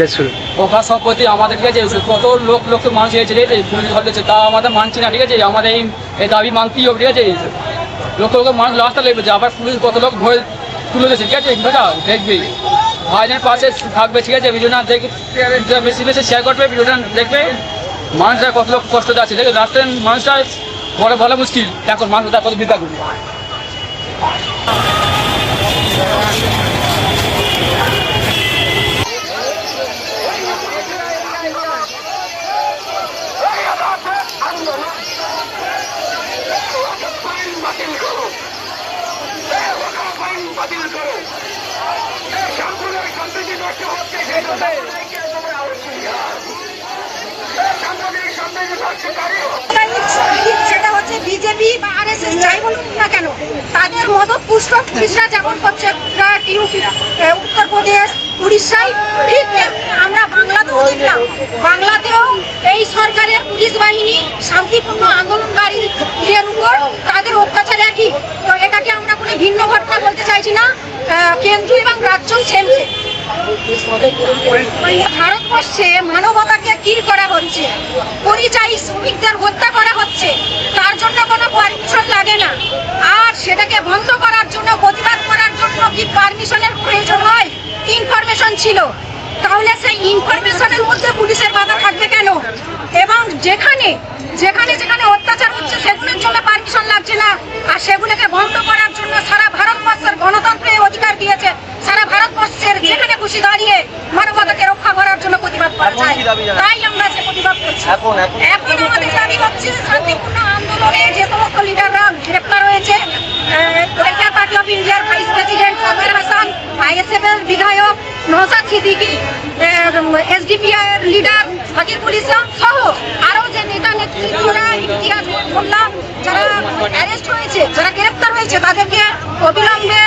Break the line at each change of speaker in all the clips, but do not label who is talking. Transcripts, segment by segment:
Place শুরু
সম্পত্তি আমাদের, ঠিক আছে? কত লোক লোক মানুষ এসেছে ঠিক আছে? পুলিশ ধরেছে তা আমাদের মানছি না, ঠিক আছে? আমাদের এই দাবি মানতেই হবে, ঠিক আছে? লোক লোক মানুষ রাস্তা লেগেছে আবার পুলিশ কত লোক ধরে তুলে দিয়েছে, ঠিক আছে? বেটা দেখবি। ভাইজানের পাশে থাকবে, ঠিক আছে? ভিডিওটা দেখে, বেশি বেশি শেয়ার করবে, ভিডিওটা দেখবে। মানুষরা কত লোক কষ্ট যাচ্ছে আছে? রাস্তায় মানুষরা বড় বলা মুশকিল। এখন মানুষরা কত বিদ্যা করবে
বাতিল করো। সাম্প্রদায়িক সম্প্রীতি নষ্ট হচ্ছে সেই।
সেটা হচ্ছে বিজেপি বা আরএসএস, যাই বলুন না কেন, তাদের মদত পুষ্ট পুলিশরা যেমন করছে উত্তরপ্রদেশ উড়িষ্যায়, ঠিক আমরা বাংলাতেও দেখলাম, বাংলাতেও এই সরকারের পুলিশ বাহিনী শান্তিপূর্ণ আন্দোলনকারী এর উপর তাদের অত্যাচার একই। তো এটাকে আমরা কোনো ভিন্ন ঘটনা বলতে চাইছি না। কেন্দ্র এবং ভারতবর্ষে মানবতাকে কি করা হচ্ছে, পরিযায়ী শ্রমিকদের হত্যা করা হচ্ছে, তার জন্য কোনো পারমিশন লাগে না। আর সেটাকে বন্ধ করার জন্য, প্রতিবাদ করার জন্য কি পারমিশনের প্রয়োজন হয়? ইনফরমেশন ছিল। তাহলে সেই ইনফরমেশনের মধ্যে পুলিশের বাধা থাকবে কেন? এবং যেখানে যেখানে যেখানে অত্যাচার হচ্ছে সেগুলোর জন্য পারমিশন লাগছে না। আর সেগুলোকে বন্ধ করার জন্য সারা ভারতবর্ষের গণতন্ত্রের অধিকার দিয়েছে। সারা ভারতবর্ষের যেখানে খুশি দাঁড়িয়ে মানবতাকে রক্ষা করার জন্য প্রতিবাদ করা যায়? তাই আমরা যে প্রতিবাদ করছি।
এখন
আমাদের দাবি হচ্ছে শান্তিপূর্ণ আন্দোলনে যে সমস্ত লিডাররা গ্রেপ্তার হয়েছে পার্টি অফ ইন্ডিয়ার vice president Saber Hasan ISF এর বিধায়ক নওসাদ সিদ্দিকী এসডিপিআই এর লিডার হাকিবুল ইসলাম সহ আরও যে নেতা নেতৃত্বরা ইতিহাস মোল্লা যারা অ্যারেস্ট হয়েছে, যারা গ্রেপ্তার হয়েছে, তাদেরকে অবিলম্বে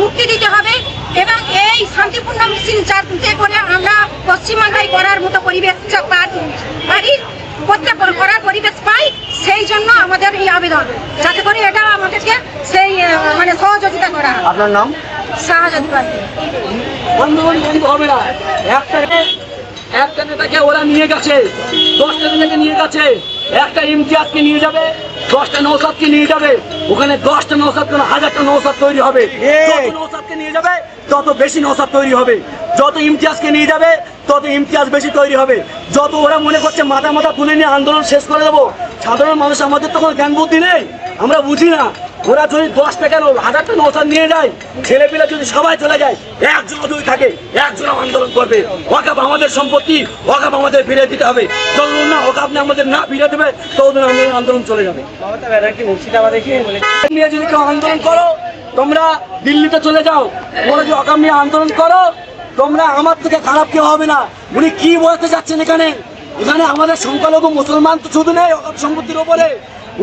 মুক্তি দিতে হবে এবং এই শান্তিপূর্ণ মিছিল যাতে করে আমরা পশ্চিমবাংলায় করার মতো পরিবেশ পারি করতে করার পরিবেশ পাই, সেই জন্য আমাদের এই আবেদন। যাতে করে এটা আমাদেরকে সেই মানে সহযোগিতা করা
আপনার নাম?
সহযোগিতা
আন্দোলন বন্ধ হবে না একটা একটা নেতাকে ওরা নিয়ে গেছে দশটা নেতাকে নিয়ে গেছে একটা ইমতিয়াজকে নিয়ে যাবে দশটা নৌসাদকে নিয়ে যাবে ওখানে দশটা নৌসাদ কেন হাজারটা নৌসাদ তৈরি হবে। যত নৌসাদকে নিয়ে যাবে তত বেশি নৌসাদ তৈরি হবে। যত ইমতিয়াজকে নিয়ে যাবে তত ইমতিয়াজ বেশি তৈরি হবে। যত ওরা মনে করছে মাথা মাথা তুলে নিয়ে আন্দোলন শেষ করে দেবো সাধারণ মানুষ আমাদের তো কোনো জ্ঞান বুদ্ধি নেই আমরা বুঝি না। ওরা যদি দশ টাকা হাজারটা নৌসাদ নিয়ে যায়। ছেলে পেলে যদি সবাই চলে যায় একজন যদি থাকে একজন আন্দোলন করবে। ওয়াকাপ আমাদের সম্পত্তি ওয়াকাপ আমাদের ফিরে দিতে হবে। যতদিন না ওয়াকাপ না আমাদের না ফিরে দেবে ততদিন আমাদের আন্দোলন চলে যাবে। নিয়ে যদি কেউ আন্দোলন করো তোমরা দিল্লিতে চলে যাও। তোমরা যদি অকাম নিয়ে আন্দোলন করো তোমরা আমার থেকে খারাপ কেউ হবে না। উনি কি বলতে চাচ্ছেন এখানে? এখানে আমাদের সংখ্যালঘু মুসলমান তো শুধু নেই অকাপ সম্পত্তির উপরে।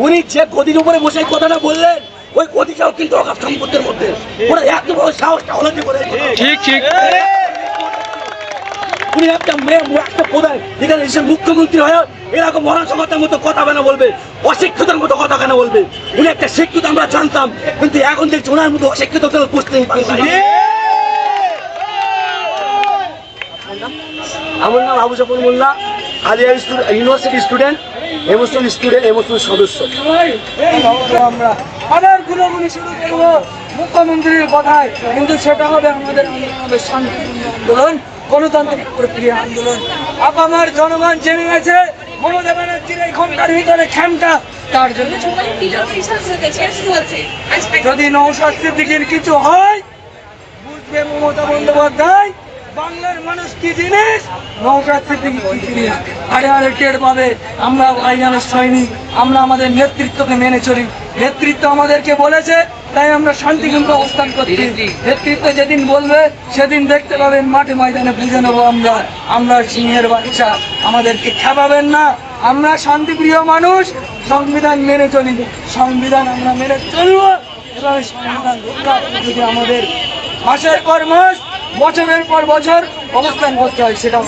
উনি যে গদির উপরে বসে কথাটা বললেন ওই গদিটাও কিন্তু অকাপ সম্পত্তির মধ্যে। ওরা এত বড় সাহসটা হলো কি করে ঠিক ঠিক। উনি একটা মেয়ে একটা প্রধান এখানে এসে মুখ্যমন্ত্রী হয়ে এরকম মতো কথা কেন বলবে? অশিক্ষিতের মতো কথা কেন বলবে? উনি একটা শিক্ষিত আমরা জানতাম। কিন্তু এখন দেখছি ওনার মতো অশিক্ষিত আমার নাম Abu Jafar Molla Aliah university student emotional student সদস্য।
আমরা আবার শুরু করব মুখ্যমন্ত্রীর কথায় কিন্তু সেটা হবে আমাদের আন্দোলন শান্তিপূর্ণ আন্দোলন, গণতান্ত্রিক প্রক্রিয়া আন্দোলন। আপামার জনগণ জেনে গেছে, মমতা ব্যানার্জির এই ঘণ্টার ভিতরে ক্ষমতা তার জন্য যদি নৌশাদ সিদ্দিকির কিছু হয়, বুঝবে মমতা বন্দ্যোপাধ্যায়, বাংলার মানুষ কি জিনিস? নৌকার থেকে কি জিনিস? আরে আরে, টের পাবে। আমরা ভাইজানের সৈনিক, আমরা আমাদের নেতৃত্বকে মেনে চলি। নেতৃত্ব আমাদেরকে বলেছে তাই আমরা শান্তিপূর্ণ অবস্থান করছি। নেতৃত্ব যেদিন বলবে সেদিন দেখতে পাবেন মাঠে ময়দানে বুঝে নেব আমরা। আমরা সিংহের বাচ্চা আমাদেরকে খেপাবেন না। আমরা শান্তিপ্রিয় মানুষ সংবিধান মেনে চলি। সংবিধান আমরা মেনে চলবো এবং সংবিধান যদি আমাদের মাসের পর মাস বছরের পর বছর অবস্থান করতে হয় সেটা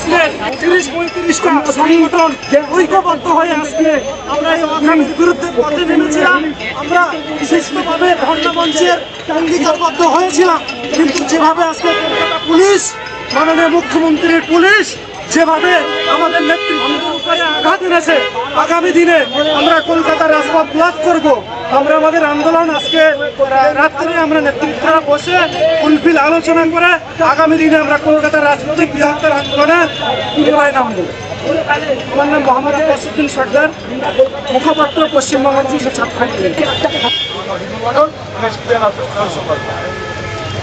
তিরিশ পঁয়ত্রিশটা সংগঠন যে ঐক্যবদ্ধ হয়ে আজকে আমরা এই অর্থনীতির বিরুদ্ধে পথে নেমেছিলাম। আমরা বিশিষ্টভাবে ধর্ণা মঞ্চের অঙ্গীকারবদ্ধ হয়েছিলাম। কিন্তু যেভাবে আজকে পুলিশ, মাননীয় মুখ্যমন্ত্রীর পুলিশ যেভাবে আমাদের নেতৃত্বের উপরে আঘাত আগামী দিনে আমরা কলকাতার রাজপথ ব্লক করব। আমরা আমাদের আন্দোলন আজকে রাত্রে আমরা নেতৃত্বরা বসে ফুলফিল আলোচনা করে আগামী দিনে আমরা কলকাতার রাজনৈতিক বৃহত্তর আন্দোলনে পুনরায় নামবো আমার নাম মোহাম্মদ ফসুদ্দিন সর্দার, মুখপাত্র পশ্চিমবঙ্গ ছাত্র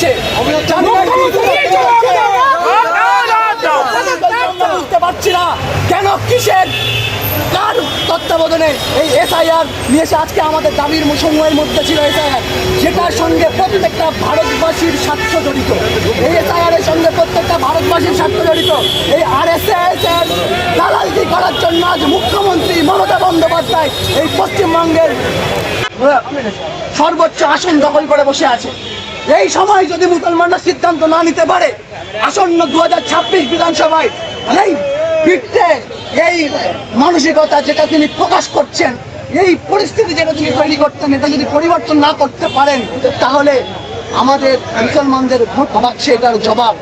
চলছে বুঝতে পারছি না। কেন? কিসের? কার তত্ত্বাবধানে এই এসআইআর নিয়ে এসে আজকে আমাদের দাবির সমূহের মধ্যে ছিল এসআইআর যেটার সঙ্গে প্রত্যেকটা ভারতবাসীর স্বার্থ জড়িত। এই এসআইআর এর সঙ্গে প্রত্যেকটা ভারতবাসীর স্বার্থ জড়িত। এই আর এস এর দালালটি করার জন্য আজ মুখ্যমন্ত্রী মমতা বন্দ্যোপাধ্যায় এই পশ্চিমবঙ্গের সর্বোচ্চ আসন দখল করে বসে আছে। এই সময় যদি মুসলমানরা সিদ্ধান্ত না নিতে পারে আসন্ন দু হাজার ছাব্বিশ বিধানসভায় এই পিঠে এই মানসিকতা যেটা তিনি প্রকাশ করছেন এই পরিস্থিতি যেটা তিনি তৈরি করতেন এটা যদি পরিবর্তন না করতে পারেন তাহলে আমাদের মুসলমানদের ভোট বাক্সে এটার জবাব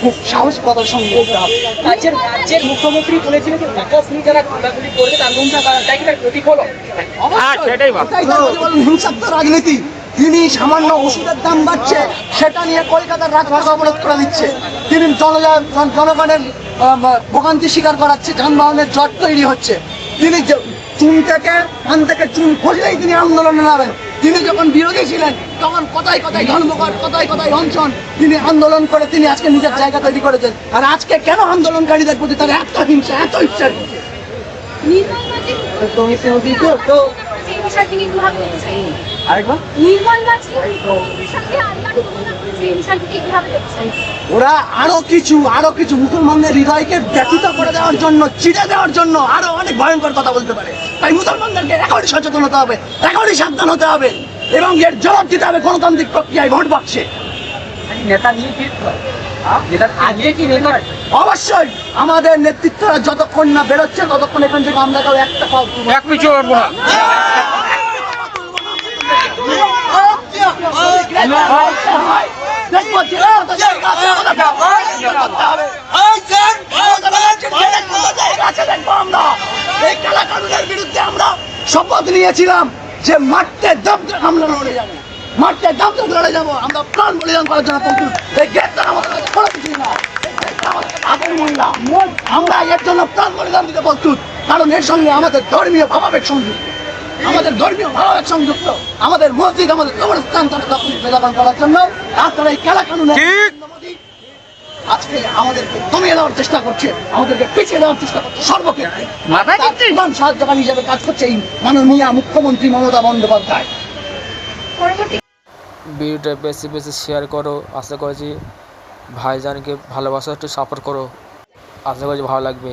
খুব সাহসিকতার সঙ্গে দিতে হবে।
রাজ্যের রাজ্যের মুখ্যমন্ত্রী বলেছিলেন যে টাকাশ্রী যারা গুন্ডাগুলি করবে তার তাই কি তার প্রতিফলন
সেটাই হিংসাত্মক রাজনীতি। তিনি সামান্য ওষুধের দাম বাড়ছে সেটা নিয়ে কলকাতার রাজপথ অবরোধ করে দিচ্ছে। তিনি জনগণ জনগণের ভোগান্তি স্বীকার করাচ্ছে যানবাহনের জট তৈরি হচ্ছে। তিনি চুন থেকে পান থেকে চুন খসলেই তিনি আন্দোলনে নামেন। তিনি যখন বিরোধী ছিলেন তখন কথায় কথায় ধর্মঘট কথায় কথায় অনশন তিনি আন্দোলন করে তিনি আজকে নিজের জায়গা তৈরি করেছেন। আর আজকে কেন আন্দোলনকারীদের প্রতি তার এত হিংসা এত ইচ্ছা? আরেকবার?
নির্মল সাথে আল্লাহ কীভাবে দেখছেন
ওরা আরও কিছু আরও কিছু মুসলমানদের হৃদয়কে ব্যতীত করে দেওয়ার জন্য চিড়ে দেওয়ার জন্য আরও অনেক ভয়ঙ্কর কথা বলতে পারে। তাই মুসলমানদেরকে এখনই সচেতন হতে হবে এখনই সাবধান হতে হবে এবং এর জবাব দিতে হবে গণতান্ত্রিক প্রক্রিয়ায় ভোট বাক্সে।
নেতা নিয়ে কি নেতা
অবশ্যই আমাদের নেতৃত্বরা যতক্ষণ না বেরোচ্ছে ততক্ষণ এখান থেকে আমরা কেউ একটা
এক পিছু পারব না
দেখব জেলা মতো জায়গা আছে, আমাদের করতে হবে। আছে দেখব আমরা। এই কালা কানুনের শপথ নিয়েছিলাম যে মারতে দম আমরা লড়ে যাব মারতে দম লড়ে যাব আমরা প্রাণ বলিদান করার জন্য প্রস্তুত। আমরা এর জন্য প্রাণ বলিদান দিতে প্রস্তুত কারণ এর সঙ্গে আমাদের ধর্মীয় ভাবাবেগ সংযুক্ত আমাদের ধর্মীয় ভাবাবেগ সংযুক্ত। আমাদের মসজিদ আমাদের কবরস্থান তারা দখল করার জন্য আপনারা এই খেলা কানুনে আজকে আমাদেরকে দমিয়ে দেওয়ার চেষ্টা করছে আমাদেরকে পিছিয়ে দেওয়ার চেষ্টা করছে সর্বক্ষেত্রে প্রধান সাহায্যকারী হিসেবে কাজ করছে এই মাননীয় মুখ্যমন্ত্রী মমতা বন্দ্যোপাধ্যায়।
ভিডিওটা বেশি বেশি শেয়ার করো আশা করছি ভাইজানকে ভালোবাসা একটু সাপোর্ট করো। আশা করছি ভালো লাগবে।